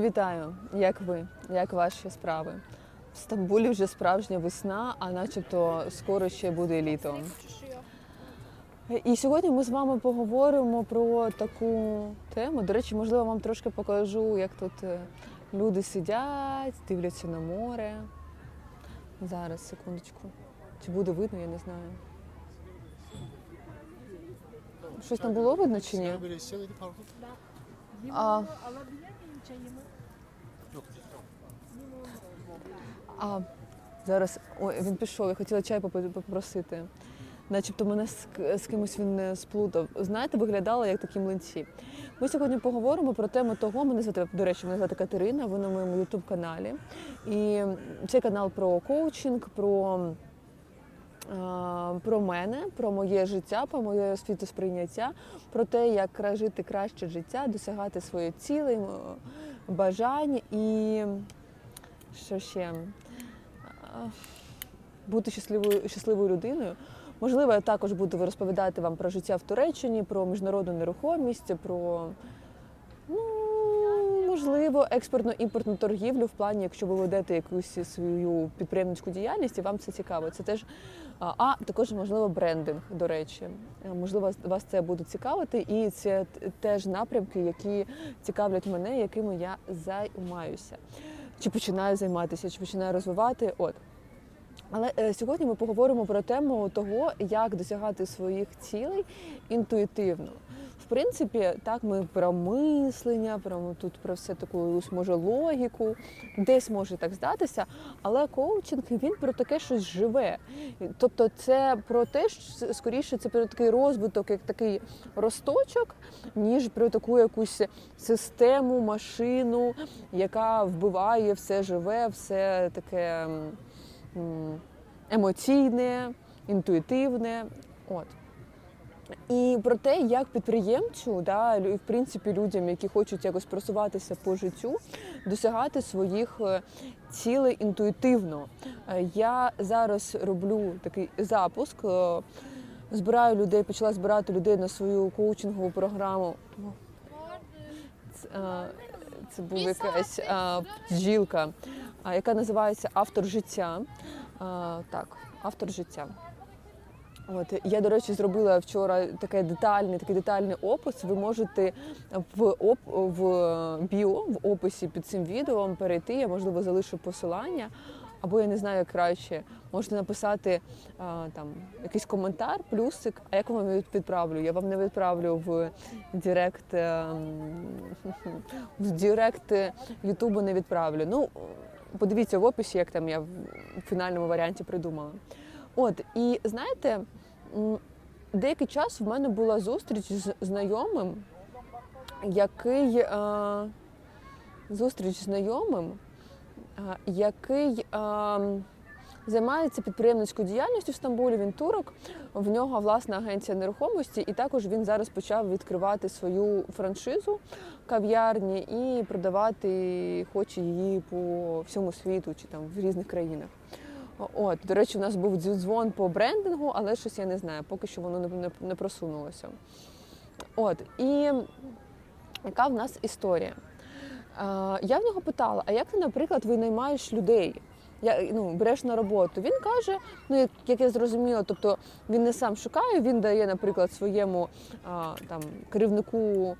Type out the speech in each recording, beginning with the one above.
Вітаю, як ви? Як ваші справи? В Стамбулі вже справжня весна, а начебто скоро ще буде літо. І сьогодні ми з вами поговоримо про таку тему. До речі, можливо, вам трошки покажу, як тут е, люди сидять, дивляться на море. Зараз, секундочку. Чи буде видно, я не знаю. Щось там було видно чи ні? Sigara А зараз ой, він пішов, я хотіла чай попросити. Начебто мене з, з кимось він не сплутав. Знаєте, виглядало як такі млинці. Ми сьогодні поговоримо про тему того. Мене звати, до речі, мене звати Катерина, ви на моєму ютуб каналі. І це канал про коучинг, про, про мене, про моє життя, про моє світосприйняття, про те, як жити краще життя, досягати своїх цілей, бажань і що ще? Бути щасливою, щасливою людиною. Можливо, я також буду розповідати вам про життя в Туреччині, про міжнародну нерухомість, про можливо, експортно-імпортну торгівлю в плані, якщо ви ведете якусь свою підприємницьку діяльність, і вам це цікаво. Це теж а, також можливо брендинг, до речі. Е, Можливо, вас це буде цікавити, і це теж напрямки, які цікавлять мене, якими я займаюся. Чи починаю займатися, чи починаю розвивати. От. Але е, сьогодні ми поговоримо про тему того, як досягати своїх цілей інтуїтивно. В принципі, так ми про мислення, про тут про все таку може логіку, десь може так здатися, але коучинг він про таке щось живе. Тобто, це про те, що скоріше це про такий розвиток, як такий росточок, ніж про таку якусь систему, машину, яка вбиває все живе, все таке. емоційне, інтуїтивне. От. І про те, як підприємцю, да, в принципі, людям, які хочуть якось просуватися по життю, досягати своїх е, цілей інтуїтивно. Е, Я зараз роблю такий запуск, е, збираю людей, почала збирати людей на свою коучингову програму. Це, Це була якась е, бджілка, а, яка називається Автор життя. Так, автор життя. От я, до речі, зробила вчора такий детальний, такий детальний опис. Ви можете в оп в біо, в описі під цим відео перейти. Я можливо залишу посилання, або я не знаю як краще. Можете написати а, там якийсь коментар, плюсик. А як вам відправлю? Я вам не відправлю в Директ ем, в Директ Ютубу не відправлю. Ну подивіться в описі, як там я в фінальному варіанті придумала. От, і знаєте, деякий час в мене була зустріч з знайомим, який е, зустріч з знайомим, е, який е, займається підприємницькою діяльністю в Стамбулі. Він турок, в нього власна агенція нерухомості, і також він зараз почав відкривати свою франшизу кав'ярні і продавати хоче її по всьому світу чи там в різних країнах. От, до речі, у нас був дзвон по брендингу, але щось я не знаю, поки що воно не, не, просунулося. От, і яка в нас історія? Е, я в нього питала: а як ти, наприклад, винаймаєш людей? Я, ну, береш на роботу. Він каже, ну як, як я зрозуміла, тобто він не сам шукає, він дає, наприклад, своєму а, там керівнику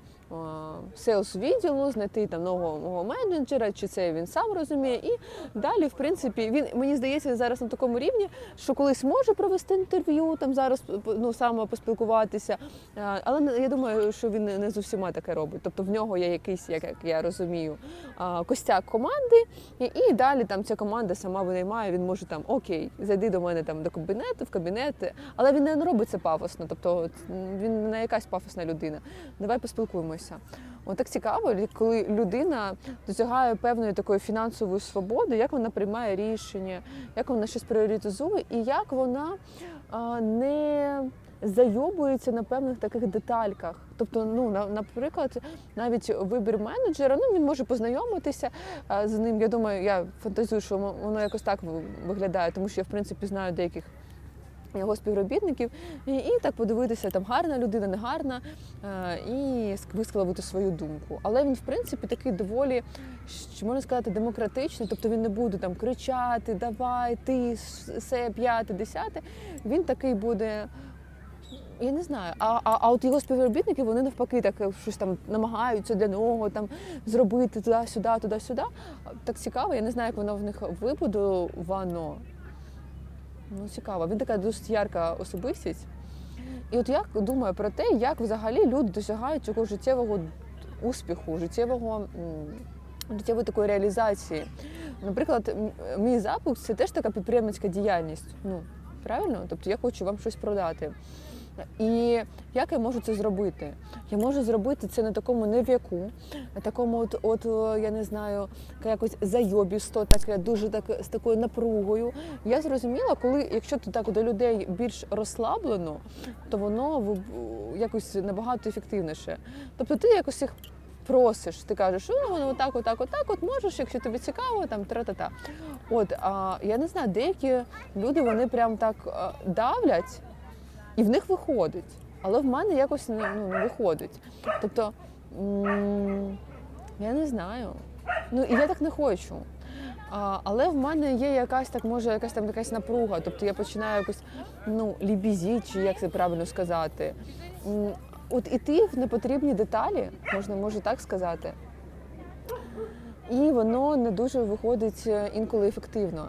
селс відділу знайти там нового, менеджера, чи це він сам розуміє. І далі, в принципі, він мені здається зараз на такому рівні, що колись може провести інтерв'ю, там зараз ну саме поспілкуватися. Але я думаю, що він не з усіма таке робить. Тобто в нього є якийсь, як я розумію, костяк команди, і, далі там ця команда сама винаймає. Він може там окей, зайди до мене там до кабінету, в кабінет, але він не робить це пафосно. Тобто він не якась пафосна людина. Давай поспілкуємося. От так цікаво, коли людина досягає певної такої фінансової свободи, як вона приймає рішення, як вона щось пріоритизує, і як вона не зайобується на певних таких детальках. Тобто, ну на- наприклад, навіть вибір менеджера, ну він може познайомитися з ним. Я думаю, я фантазую, що воно якось так виглядає, тому що я в принципі знаю деяких його співробітників, і, і так подивитися, там гарна людина, не гарна, е, і висловити свою думку. Але він, в принципі, такий доволі, що можна сказати, демократичний, тобто він не буде там кричати, давай, ти, все, п'яте, десяте. Він такий буде. Я не знаю, а, а, а от його співробітники вони навпаки так е, щось там намагаються для нього там зробити туди-сюди, туди-сюди. Так цікаво, я не знаю, як воно в них вибудовано. Ну, цікаво. Він така досить ярка особистість. І от я думаю про те, як взагалі люди досягають цього життєвого успіху, життєвого життєвої такої реалізації. Наприклад, мій запуск це теж така підприємницька діяльність. Ну, правильно? Тобто я хочу вам щось продати. І як я можу це зробити? Я можу зробити це на такому нев'яку, на такому, от, от е, я не знаю, якось зайобісто, таке дуже так з такою напругою. Я зрозуміла, коли якщо ти так до людей більш розслаблено, то воно якось набагато ефективніше. Тобто ти якось їх просиш, ти кажеш, ну воно отак, отак, отак, от можеш, якщо тобі цікаво, там тра-та-та. От а я не знаю, деякі люди вони прям так е, давлять, і в них виходить. Але в мене якось ну, не виходить. Тобто, я не знаю. Ну і я так не хочу. А, але в мене є якась так, може, якась там якась напруга. Тобто я починаю якось ну, лібізі, чи як це правильно сказати. От іти в непотрібні деталі, можна може так сказати. І воно не дуже виходить е, інколи ефективно.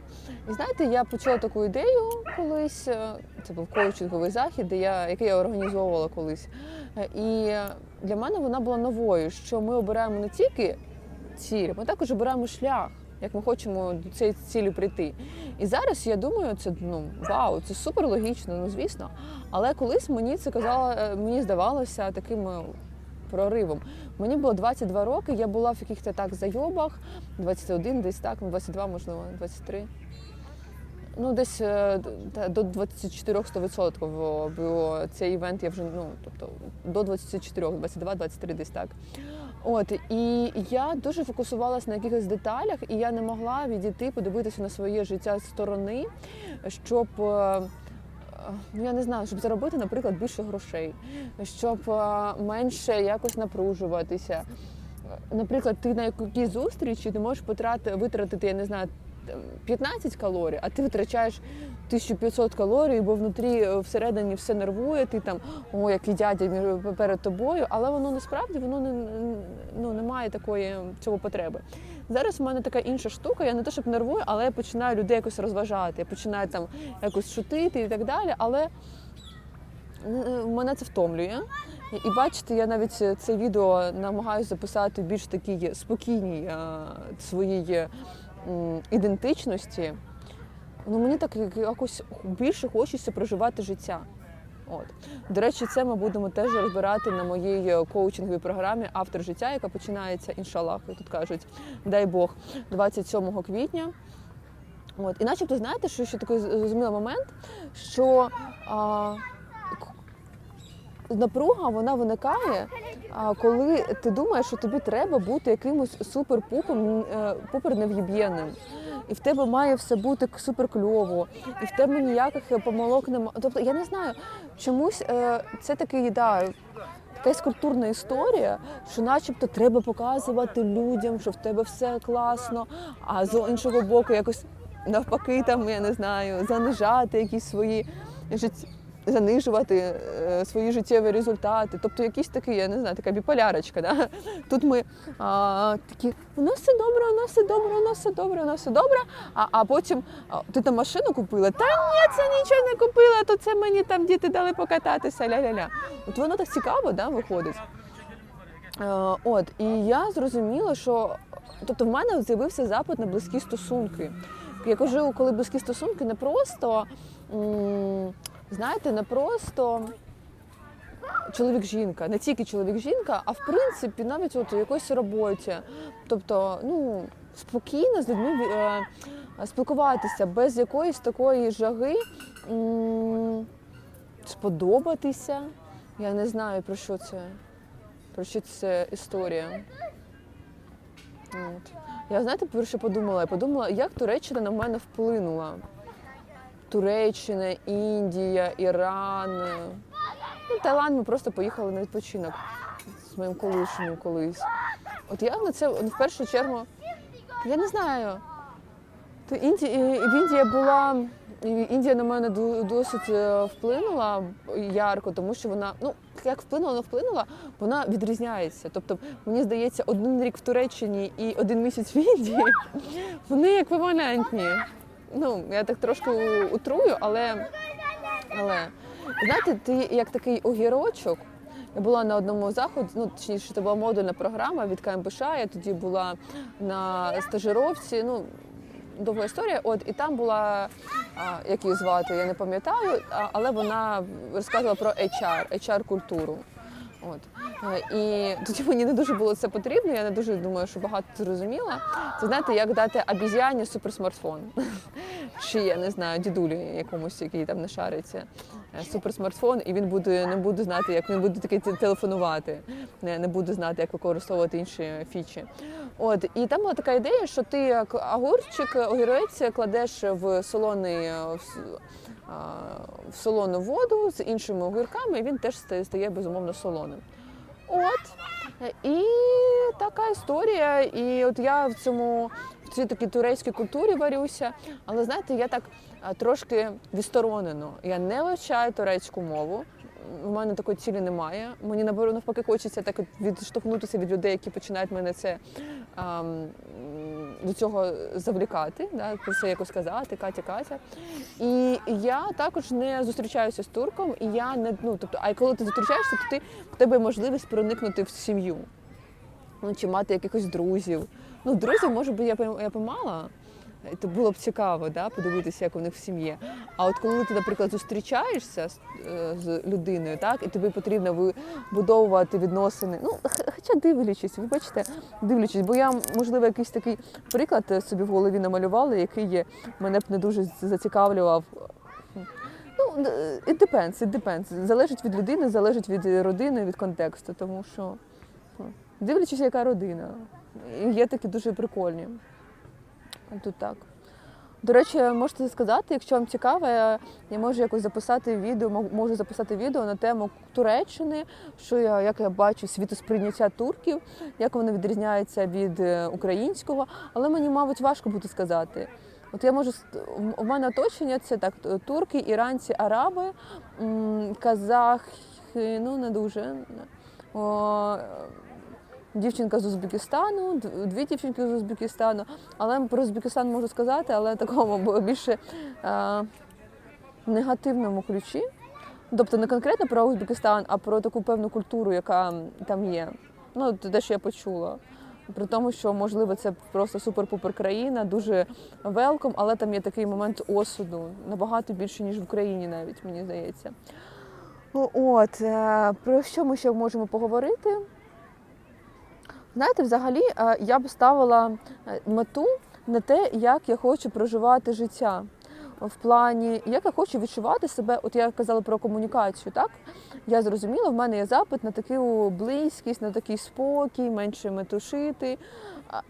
І знаєте, я почула таку ідею колись. е, Це був коучинговий захід, де я, який я організовувала колись. Е, І для мене вона була новою, що ми обираємо не тільки ціль, ми також обираємо шлях, як ми хочемо до цієї цілі прийти. І зараз я думаю, це ну вау, це супер логічно, ну звісно. Але колись мені це казало, мені здавалося таким проривом. Мені було 22 роки, я була в якихось так зайобах, 21, десь так, ну 22, можливо, 23. Ну, десь е, до 24 100%, бо цей івент я вже, ну, тобто до 24, 22, 23 десь так. От, і я дуже фокусувалася на якихось деталях, і я не могла відійти, подивитися на своє життя з сторони, щоб. Ну, я не знаю, щоб заробити, наприклад, більше грошей, щоб е, менше якось напружуватися. Наприклад, ти на якійсь зустрічі ти можеш потрати, витратити, я не знаю, 15 калорій, а ти витрачаєш 1500 калорій, бо внутрі е, всередині все нервує, ти там о, як дядя перед тобою, але воно насправді воно не, ну, не має такої цього потреби. Зараз в мене така інша штука, я не те, щоб нервую, але я починаю людей якось розважати, я починаю там якось шутити і так далі. Але е, мене це втомлює. І бачите, я навіть це відео намагаюся записати більш такій спокійній е, своїй ідентичності. Ну мені так якось більше хочеться проживати життя. От. До речі, це ми будемо теж розбирати на моїй е, коучинговій програмі Автор життя, яка починається, іншаллах, як тут кажуть, дай Бог, 27 квітня. От. І начебто, знаєте, що ще такий зрозумілий момент, що а, напруга вона виникає, а, коли ти думаєш, що тобі треба бути якимось супер-пупом, е, пупер нев'єб'єнним. І в тебе має все бути супер кльово, і в тебе ніяких помилок немає. Тобто, я не знаю, чомусь е, це такий, да, якась культурна історія, що начебто треба показувати людям, що в тебе все класно, а з іншого боку якось навпаки, там, я не знаю, занижати якісь свої життя. Занижувати е, свої життєві результати, тобто якісь такі, я не знаю, така біполярочка. Да? Тут ми а, такі, у нас все добре, у нас все добре, у нас все добре, у нас все добре. А, а потім а, ти там машину купила? Та ні, це нічого не купила, то це мені там діти дали покататися, ля-ля-ля. От воно так цікаво, да, виходить. Е, от, і я зрозуміла, що тобто в мене з'явився запит на близькі стосунки. Я кажу, коли близькі стосунки не просто, знаєте, не просто чоловік-жінка, не тільки чоловік-жінка, а в принципі навіть от у якоїсь роботі. Тобто, ну, спокійно з людьми е, спілкуватися без якоїсь такої жаги, сподобатися. Я не знаю про що це. Про що це історія. От. Я знаєте, що подумала? Я подумала, як Туреччина на мене вплинула. Туреччина, Індія, Іран. Ну, Таїланд ми просто поїхали на відпочинок з моїм колишнім колись. От я на це ну, в першу чергу, я не знаю. То Інді... і в Індії була. Індія на мене досить е, вплинула ярко, тому що вона, ну як вплинула, вона вплинула, вона відрізняється. Тобто, мені здається, один рік в Туреччині і один місяць в Індії, вони еквівалентні. Ну, я так трошки утрую, але, але знаєте, ти як такий огірочок. Я була на одному заході, ну точніше, це була модульна програма від КМПШ. Я тоді була на стажировці. Ну довга історія. От і там була а, як її звати, я не пам'ятаю, але вона розказувала про HR, HR-культуру. От Е, і тоді мені не дуже було це потрібно. Я не дуже думаю, що багато зрозуміла. Це знаєте, як дати обіз'яні суперсмартфон. Чи я не знаю, дідулі якомусь, який там не шариться. е, Суперсмартфон, і він буде не буде знати, як він буде таки те- телефонувати, не, не буде знати, як використовувати інші фічі. От і там була така ідея, що ти як огурчик, огірець кладеш в солоний е, в солону воду з іншими огірками, і він теж стає, безумовно солоним. От і така історія. І от я в цьому в цій такій турецькій культурі варюся. Але знаєте, я так трошки відсторонено. Я не вивчаю турецьку мову. У мене такої цілі немає. Мені наоборот, навпаки хочеться так відштовхнутися від людей, які починають мене це ам, до цього завлікати, да, про це якось казати, Катя, Катя. І я також не зустрічаюся з турком, і я не ну, тобто, а коли ти зустрічаєшся, то ти в тебе можливість проникнути в сім'ю. Ну, чи мати якихось друзів. Ну, друзів, може би, я я Це було б цікаво, да, подивитися, як у них в сім'ї. А от коли ти, наприклад, зустрічаєшся з, е, з людиною, так, і тобі потрібно вибудовувати відносини. Ну, хоча дивлячись, ви бачите, дивлячись, бо я, можливо, якийсь такий приклад собі в голові намалювала, який є, мене б не дуже зацікавлював. Ну, it depends, it depends. Залежить від людини, залежить від родини, від контексту, тому що ну, дивлячись, яка родина. Є такі дуже прикольні. Тут так. До речі, можете сказати, якщо вам цікаво, я, можу якось записати відео, можу записати відео на тему Туреччини, що я, як я бачу світосприйняття турків, як воно відрізняється від е, українського, але мені, мабуть, важко буде сказати. От я можу у мене оточення це так: турки, іранці, араби, казахи, ну не дуже. О, дівчинка з Узбекистану, дві дівчинки з Узбекистану. Але про Узбекистан можу сказати, але такому більше е, негативному ключі. Тобто не конкретно про Узбекистан, а про таку певну культуру, яка там є. Ну, те, що я почула. При тому, що можливо це просто супер-пупер країна, дуже велком, але там є такий момент осуду набагато більше, ніж в Україні, навіть мені здається. Ну, От е, про що ми ще можемо поговорити? Знаєте, взагалі е, я б ставила е, мету на те, як я хочу проживати життя. В плані, як я хочу відчувати себе, от я казала про комунікацію, так? Я зрозуміла, в мене є запит на таку близькість, на такий спокій, менше метушити.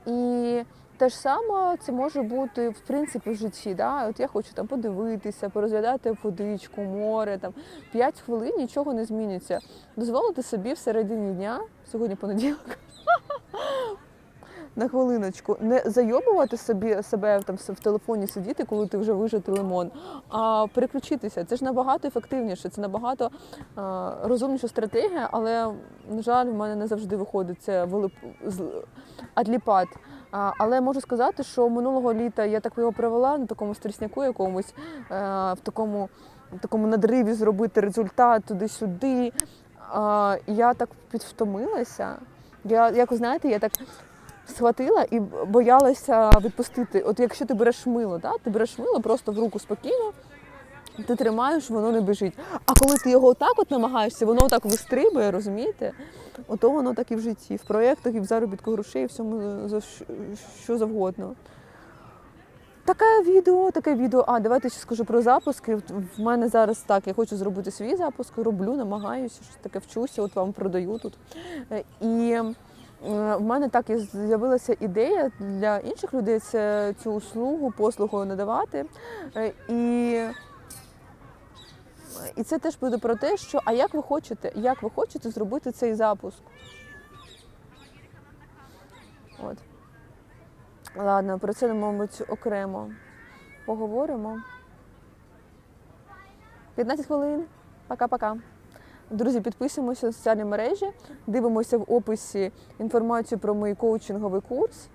І те ж саме це може бути в принципі в житті. Да? От я хочу там подивитися, порозглядати водичку, море, там 5 хвилин нічого не зміниться. Дозволити собі в середині дня, сьогодні понеділок, на хвилиночку, не зайобувати собі себе там в телефоні сидіти, коли ти вже вижити лимон, а переключитися. Це ж набагато ефективніше, це набагато е, розумніша стратегія, але, на жаль, в мене не завжди виходить це вилип... з- адліпат. А, але можу сказати, що минулого літа я так його провела на такому стрісняку якомусь, е, в такому, такому надриві зробити результат туди-сюди. А, я так підвтомилася. Я, як ви знаєте, я так схватила і боялася відпустити. От якщо ти береш мило, да? ти береш мило просто в руку спокійно, ти тримаєш, воно не біжить. А коли ти його отак от намагаєшся, воно так вистрибує, розумієте? Ото воно так і в житті, в проєктах, і в заробітку грошей, і всьому за що- завгодно. Таке відео, таке відео. А, давайте ще скажу про запуски. В мене зараз так, я хочу зробити свій запуск, роблю, намагаюся, щось таке вчуся, от вам продаю тут. Е, І В мене так і з'явилася ідея для інших людей це цю услугу, послугу надавати. Е, І, і це теж буде про те, що а як ви хочете, як ви хочете зробити цей запуск? От. Ладно, про це, мабуть, окремо поговоримо. 15 хвилин. Пока-пока. Друзі, підписуємося на соціальні мережі, дивимося в описі інформацію про мій коучинговий курс.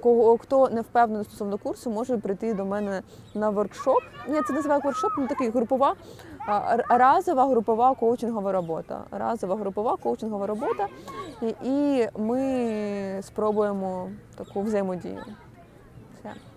Кого хто не впевнений стосовно курсу, може прийти до мене на воркшоп. Я це називаю воркшоп, ну такий групова, разова групова коучингова робота. Разова групова коучингова робота. І, і ми спробуємо таку взаємодію. Все.